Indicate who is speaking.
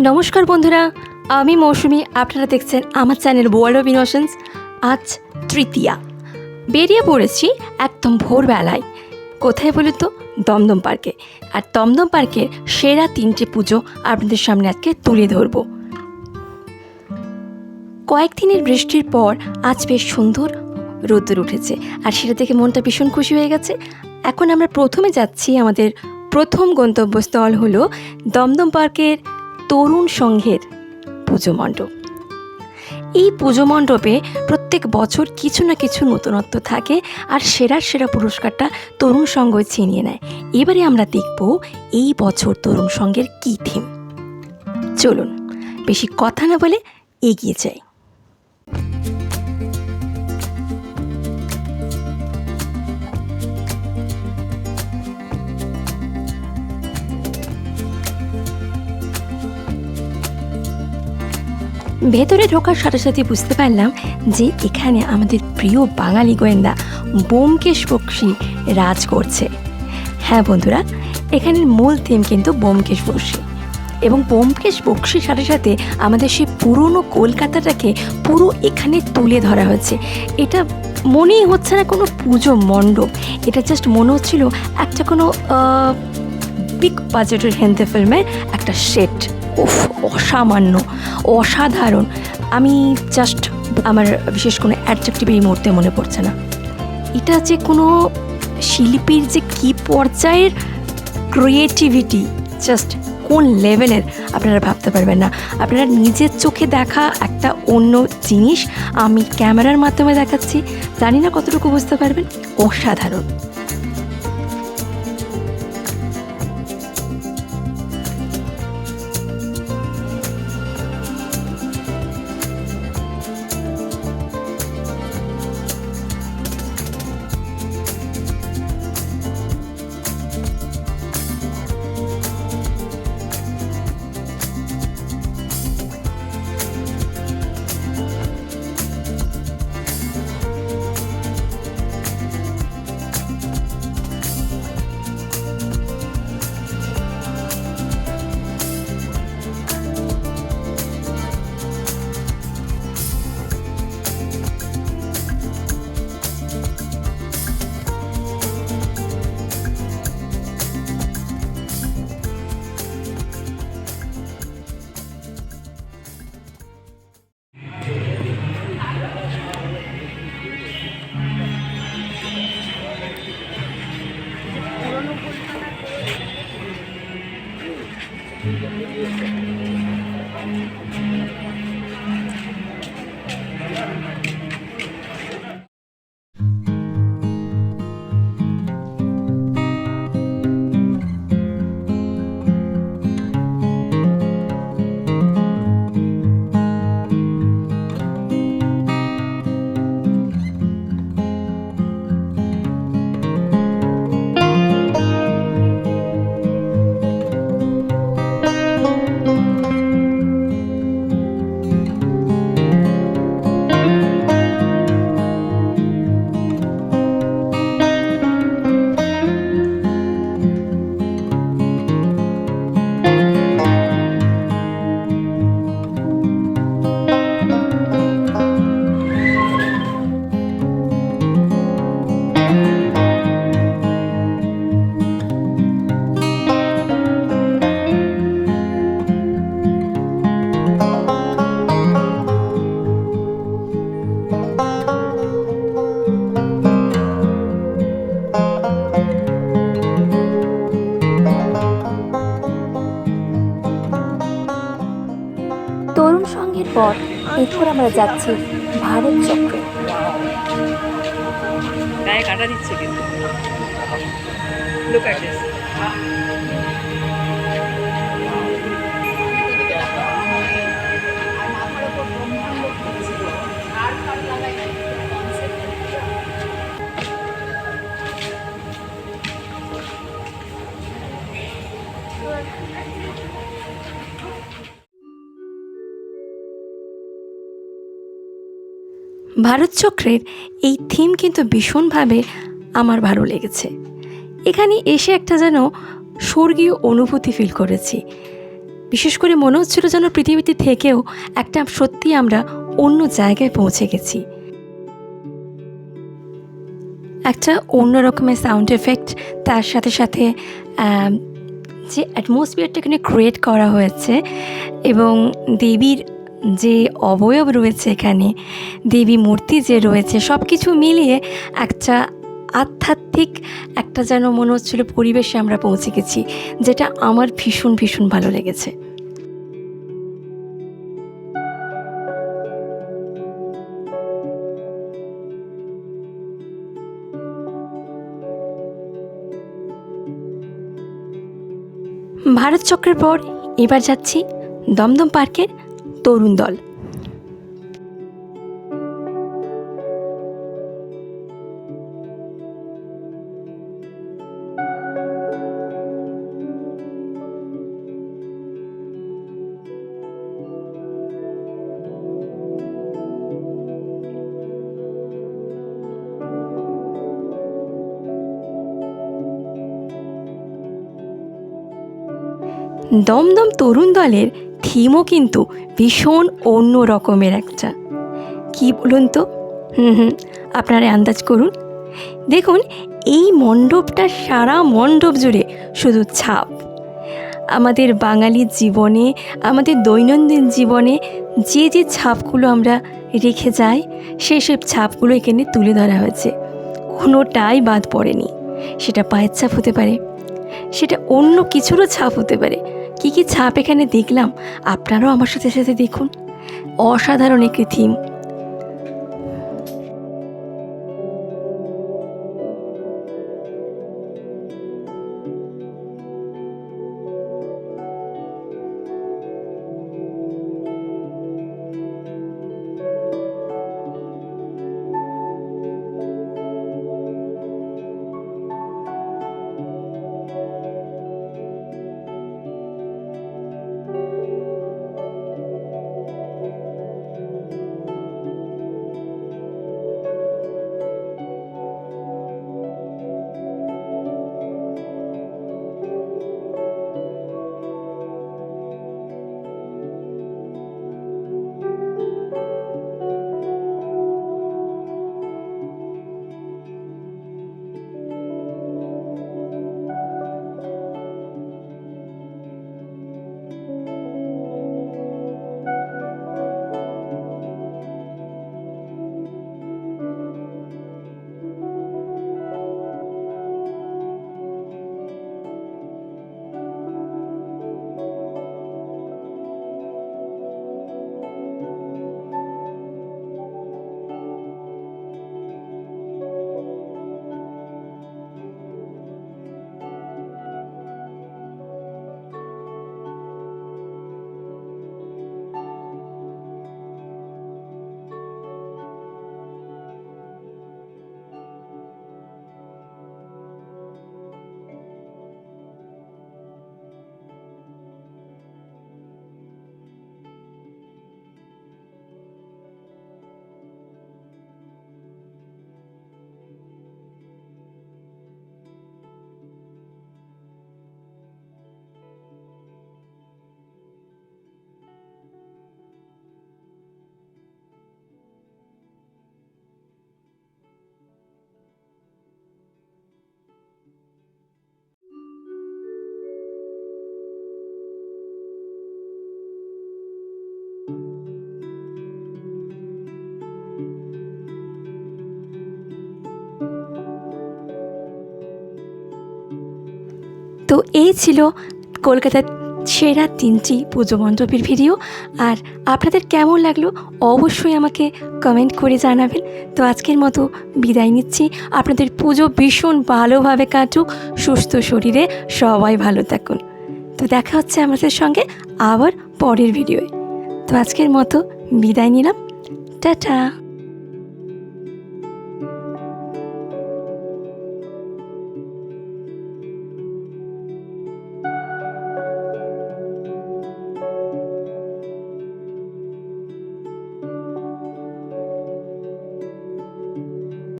Speaker 1: নমস্কার বন্ধুরা, আমি মৌসুমি, আপনারা দেখছেন আমার চ্যানেল ওয়ার্ল্ড অফ ইনোশনস আজ তৃতীয়া। বেরিয়ে পড়েছি একদম ভোরবেলায়। কোথায় বলুন তো? দমদম পার্কে। আর দমদম পার্কের সেরা তিনটে পুজো আপনাদের সামনে আজকে তুলে ধরবো। কয়েকদিনের বৃষ্টির পর আজ বেশ সুন্দর রোদ্দুর উঠেছে। আর সেটা দেখে মনটা ভীষণ খুশি হয়ে গেছে। এখন আমরা প্রথমে যাচ্ছি আমাদের প্রথম গন্তব্যস্থল হলো দমদম পার্কের তরুণ সংঘের পুজো মণ্ডপ। এই পুজো মণ্ডপে প্রত্যেক বছর কিছু না কিছু নতুনত্ব থাকে আর সেরা সেরা পুরস্কারটা তরুণ সংঘ ছিনিয়ে নেয়। এবারে আমরা দেখব এই বছর তরুণ সংঘের কী থিম চলুন, বেশি কথা না বলে এগিয়ে যাই। ভেতরে ঢোকার সাথে সাথে বুঝতে পারলাম যে এখানে আমাদের প্রিয় বাঙালি গোয়েন্দা বোমকেশ বক্সি রাজ করছে। হ্যাঁ বন্ধুরা, এখানের মূল থিম কিন্তু বোমকেশ বক্সি। এবং বোমকেশ বক্সির সাথে সাথে আমাদের সেই পুরনো কলকাতাটাকে পুরো এখানে তুলে ধরা হয়েছে। এটা মনেই হচ্ছে না কোনো পুজো মণ্ডপ। এটা জাস্ট মনে হচ্ছিল একটা কোনো বিগ বাজেটের হিন্দি ফিল্মের একটা সেট উফ, অসামান্য, অসাধারণ। আমি জাস্ট আমার বিশেষ কোনো অ্যাডজেক্টিভ এই মুহূর্তে মনে পড়ছে না। এটা যে কোনো শিল্পীর যে কী পর্যায়ের ক্রিয়েটিভিটি জাস্ট কোন লেভেলের আপনারা ভাবতে পারবেন না। আপনারা নিজের চোখে দেখা একটা অন্য জিনিস, আমি ক্যামেরার মাধ্যমে দেখাচ্ছি, জানি না কতটুকু বুঝতে পারবেন, অসাধারণ। যাচ্ছি ভারত চক্র।
Speaker 2: গায়ে কাটা দিচ্ছে কিন্তু।
Speaker 1: ভারত চক্রের এই থিম কিন্তু ভীষণভাবে আমার ভালো লেগেছে। এখানে এসে একটা যেন স্বর্গীয় অনুভূতি ফিল করেছি। বিশেষ করে মনে হচ্ছিল যেন পৃথিবীতে থেকেও একটা সত্যি আমরা অন্য জায়গায় পৌঁছে গেছি। একটা অন্য রকমের সাউন্ড এফেক্ট তার সাথে সাথে যে অ্যাটমসফিয়ারটা এখানে ক্রিয়েট করা হয়েছে এবং দেবীর যে অবয়ব রয়েছে এখানে, দেবী মূর্তি যে রয়েছে সব কিছু মিলিয়ে একটা আধ্যাত্মিক, একটা যেন মনে হচ্ছিল পরিবেশে আমরা পৌঁছে গেছি, যেটা আমার ভীষণ ভীষণ ভালো লেগেছে। ভারত চক্রের পর এবার যাচ্ছি দমদম পার্কের তরুণ দল। দমদম তরুণ দলের থিমও কিন্তু ভীষণ অন্য রকমের একটা। কি বলুন তো? হুম হুম, আপনারা আন্দাজ করুন। দেখুন, এই মণ্ডপটা সারা মণ্ডপ জুড়ে শুধু ছাপ। আমাদের বাঙালির জীবনে, আমাদের দৈনন্দিন জীবনে যে যে ছাপগুলো আমরা রেখে যাই, সেই সব ছাপগুলো এখানে তুলে ধরা হয়েছে। কোনোটাই বাদ পড়েনি। সেটা পায়ের ছাপ হতে পারে, সেটা অন্য কিছুরও ছাপ হতে পারে। কি কি ছাপ এখানে দেখলাম? আপনারাও আমার সাথে সাথে দেখুন। অসাধারণ একটি থিম তো এই ছিল কলকাতার সেরা তিনটি পুজো মণ্ডপের ভিডিও। আর আপনাদের কেমন লাগল অবশ্যই আমাকে কমেন্ট করে জানাবেন। তো আজকের মতো বিদায় নিচ্ছি। আপনাদের পুজো ভীষণ ভালোভাবে কাটুক, সুস্থ শরীরে সবাই ভালো থাকুন। তো দেখা হচ্ছে আমাদের সঙ্গে আবার পরের ভিডিওয়ে। তো আজকের মতো বিদায় নিলাম। টাটা!